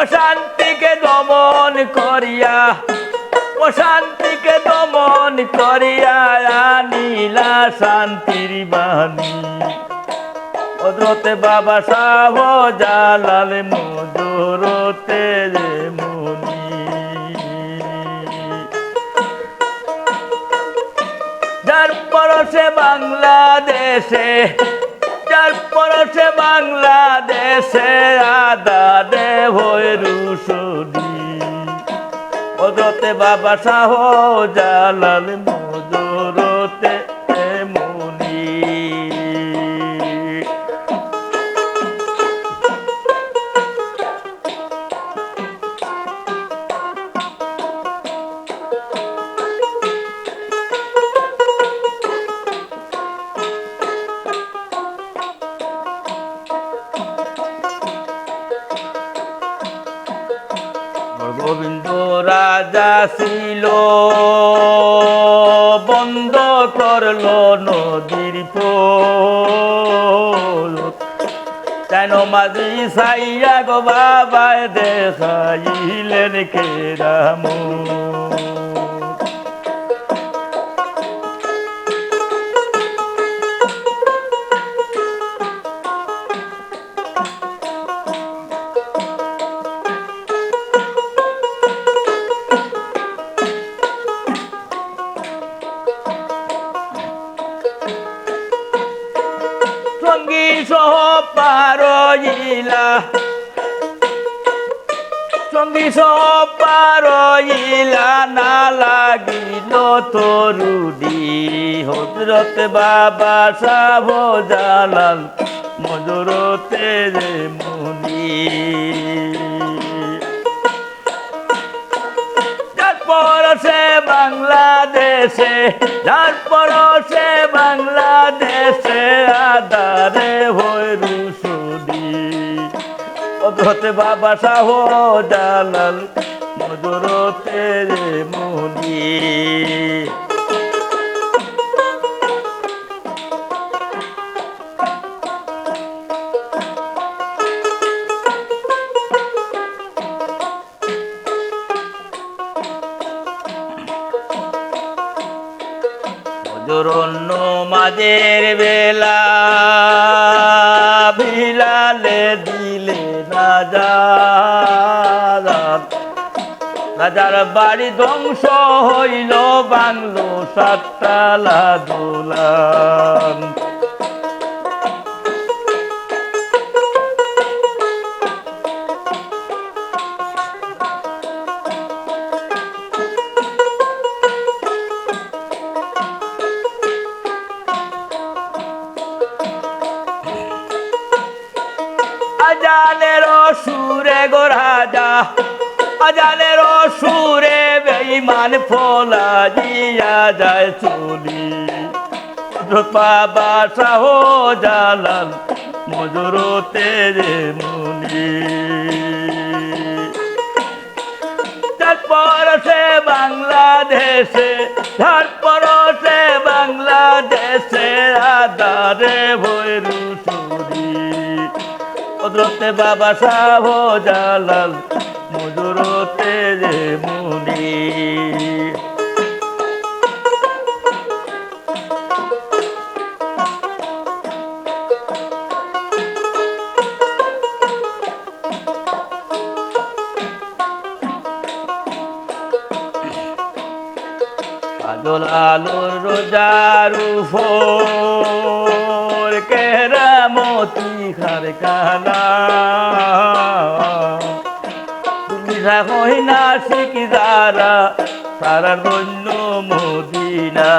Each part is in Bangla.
অশান্তিকে দমন করিয়া, অশান্তিকে দমন করিয়া আনিলা শান্তির বাণী। হজরতে বাবা সাহ জালাল মজুরতে রে মুনি। যার পরশে বাংলাদেশে পরশে বাংলাদেশে আদা দে রুসুদি ওদতে বাবা শাহ জালাল মজুরতে গোবিন্দ রাজা ছিল। বন্ধ করল নদীর কেন মাঝি সাইয়া গো বাবায় দেখাইলেন কেরাম সঙ্গী সহ পারইলা সঙ্গী সহ পারইলা না লাগিল তরুডি হজরত বাবা সাহ জালাল, মজুরতে রে মুনি। পরশে বাংলাদেশে, যার পরশে বাংলাদেশে আদারে হয়ে রুসুদি অধতে বাবা শাহ জালাল মজুরতে রে জোরন্য মাঝের বেলা। বিলালে দিলে যা রাজার বাড়ি ধ্বংস হইল বাংলো সাতটালা দোলান রাজা আজানের সুরে বেইমান ফলা দিয়া যায় চলি। বাবা শাহ জালাল, মজুরতে রে মুনি। তারপর সে বাংলাদেশে, তারপর সে বাংলাদেশে আদারে ভৈরু। হজরতে বাবা সাহ জালাল মজুরতে রে মুনি। আলোর রোজারু ফোর কেরামতি খার কানা তুমি হই না শিকি যারা সারা ধন্য মদিনা।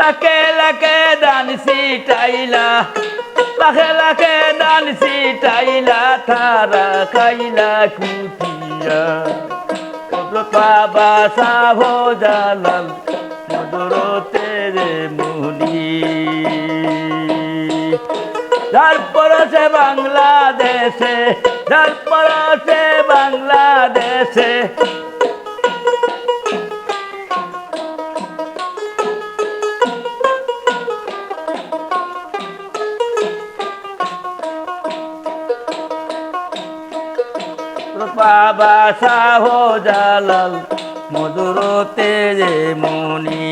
লাখে লাখে দান সিটাইলা লাখে লাখে দান সিটাইলা থারা খাইলা হজরত বাবা শাহ জালাল মধুরতে রে মুনি। যার পরশে বাংলাদেশে, যার পরশে বাংলাদেশে বাবা শাহ জালাল, মধুর তেরে মনি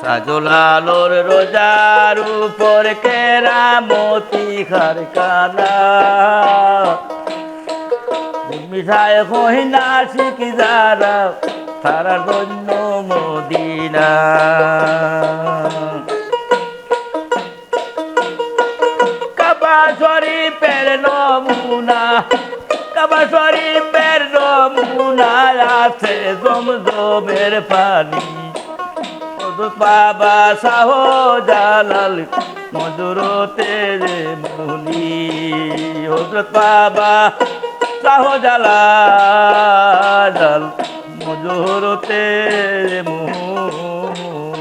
সাজলালোর রোজার উপর কেরামতি খারকানা মিঠাই কহিনা শিখি যারা তারা ধন্য মদিনা। কাবা শরীফের নমুনা, কাবা শরীফের নমুনা আছে জমজমের পানি। বাবা শাহ জালাল মধুর তেরে মুনি হজরত বাবা শাহ জালাল মধুর তেরে মুনি